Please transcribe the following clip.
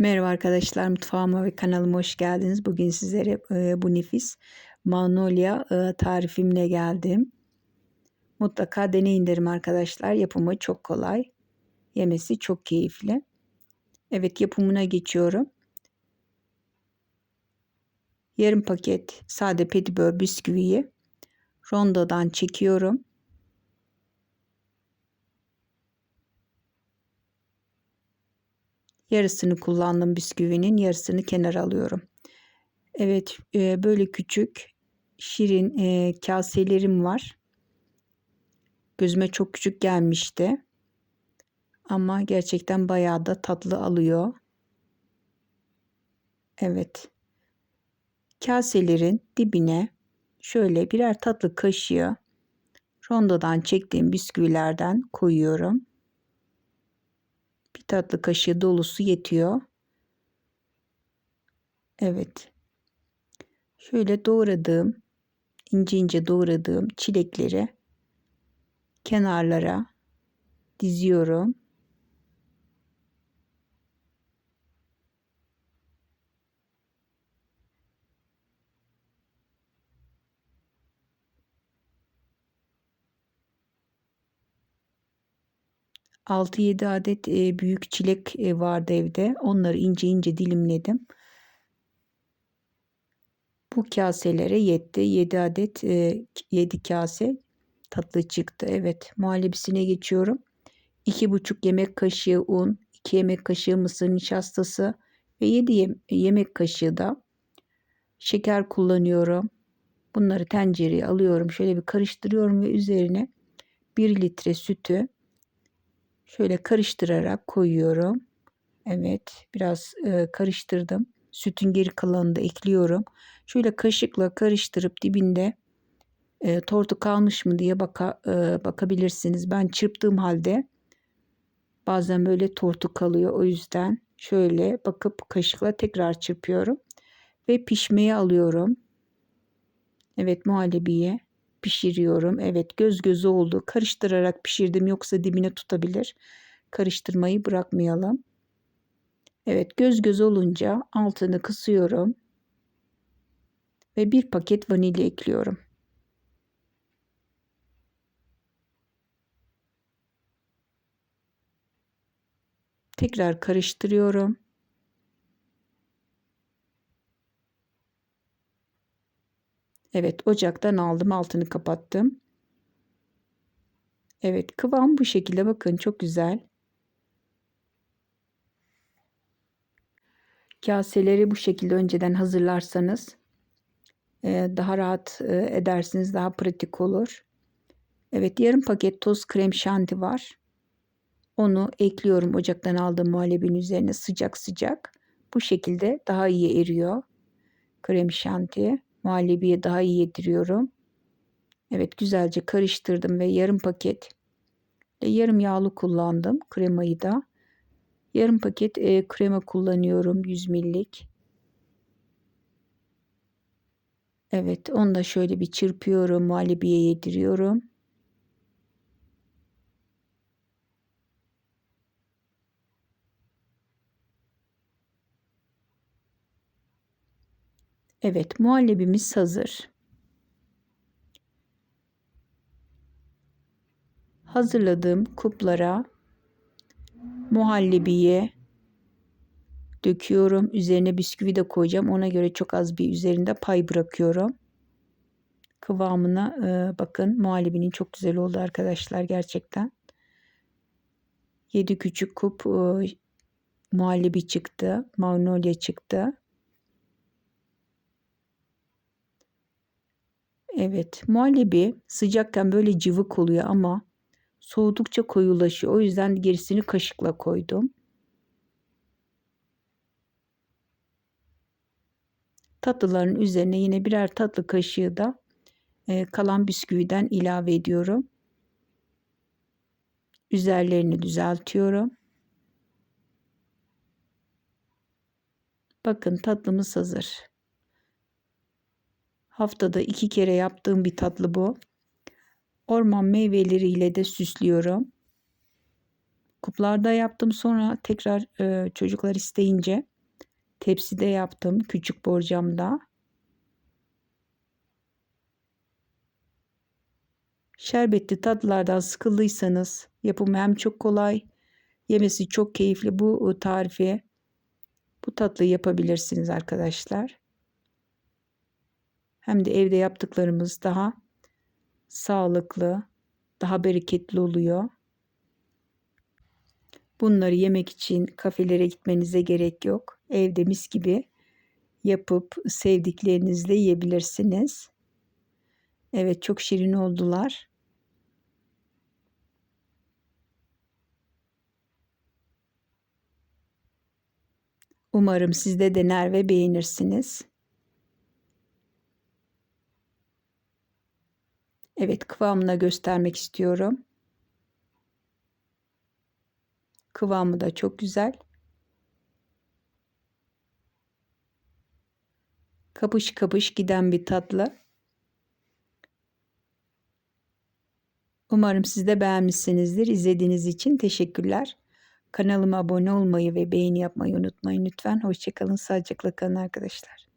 Merhaba arkadaşlar mutfağıma ve kanalıma hoş geldiniz. Bugün sizlere e, bu nefis magnolia e, tarifimle geldim. Mutlaka deneyin derim arkadaşlar. Yapımı çok kolay. Yemesi çok keyifli. Evet yapımına geçiyorum. Yarım paket sade petibör bisküviyi rondodan çekiyorum. Yarısını kullandım bisküvinin yarısını kenara alıyorum. Evet e, böyle küçük şirin e, kaselerim var. Gözüme çok küçük gelmişti. Ama gerçekten bayağı da tatlı alıyor. Evet. Kaselerin dibine şöyle birer tatlı kaşığı rondodan çektiğim bisküvilerden koyuyorum bir tatlı kaşığı dolusu yetiyor. Evet. Şöyle doğradığım, ince ince doğradığım çilekleri kenarlara diziyorum. Altı yedi adet e, büyük çilek e, vardı evde. Onları ince ince dilimledim. Bu kaselere yetti. 7 adet e, 7 kase tatlı çıktı. Evet muhallebisine geçiyorum. 2,5 yemek kaşığı un, 2 yemek kaşığı mısır nişastası ve 7 yem yemek kaşığı da şeker kullanıyorum. Bunları tencereye alıyorum. Şöyle bir karıştırıyorum ve üzerine 1 litre sütü şöyle karıştırarak koyuyorum. Evet biraz e, karıştırdım. Sütün geri kalanını da ekliyorum. Şöyle kaşıkla karıştırıp dibinde e, tortu kalmış mı diye baka, e, bakabilirsiniz. Ben çırptığım halde bazen böyle tortu kalıyor. O yüzden şöyle bakıp kaşıkla tekrar çırpıyorum. Ve pişmeye alıyorum. Evet muhallebiye pişiriyorum. Evet göz gözü oldu. Karıştırarak pişirdim yoksa dibine tutabilir. Karıştırmayı bırakmayalım. Evet göz göz olunca altını kısıyorum. Ve bir paket vanilya ekliyorum. Tekrar karıştırıyorum. Evet ocaktan aldım altını kapattım. Evet kıvam bu şekilde bakın çok güzel. Kaseleri bu şekilde önceden hazırlarsanız daha rahat edersiniz daha pratik olur. Evet yarım paket toz krem şanti var. Onu ekliyorum ocaktan aldığım muhallebinin üzerine sıcak sıcak. Bu şekilde daha iyi eriyor krem şanti muhallebiye daha iyi yediriyorum. Evet güzelce karıştırdım ve yarım paket ve yarım yağlı kullandım kremayı da. Yarım paket e, krema kullanıyorum 100 millik. Evet onu da şöyle bir çırpıyorum muhallebiye yediriyorum. Evet muhallebimiz hazır. Hazırladığım kuplara muhallebiye döküyorum. Üzerine bisküvi de koyacağım. Ona göre çok az bir üzerinde pay bırakıyorum. Kıvamına e, bakın muhallebinin çok güzel oldu arkadaşlar gerçekten. 7 küçük kup e, muhallebi çıktı. Magnolia çıktı. Evet, muhallebi sıcakken böyle cıvık oluyor ama soğudukça koyulaşıyor. O yüzden gerisini kaşıkla koydum. Tatlıların üzerine yine birer tatlı kaşığı da e, kalan bisküviden ilave ediyorum. Üzerlerini düzeltiyorum. Bakın tatlımız hazır. Haftada iki kere yaptığım bir tatlı bu. Orman meyveleriyle de süslüyorum. Kuplarda yaptım sonra tekrar e, çocuklar isteyince Tepside yaptım. Küçük borcamda. Şerbetli tatlılardan sıkıldıysanız yapımı hem çok kolay, yemesi çok keyifli bu tarifi bu tatlıyı yapabilirsiniz arkadaşlar. Hem de evde yaptıklarımız daha sağlıklı, daha bereketli oluyor. Bunları yemek için kafelere gitmenize gerek yok. Evde mis gibi yapıp sevdiklerinizle yiyebilirsiniz. Evet çok şirin oldular. Umarım siz de dener ve beğenirsiniz. Evet kıvamına göstermek istiyorum. Kıvamı da çok güzel. Kapış kapış giden bir tatlı. Umarım siz de beğenmişsinizdir. İzlediğiniz için teşekkürler. Kanalıma abone olmayı ve beğeni yapmayı unutmayın lütfen. Hoşçakalın, sağlıcakla kalın arkadaşlar.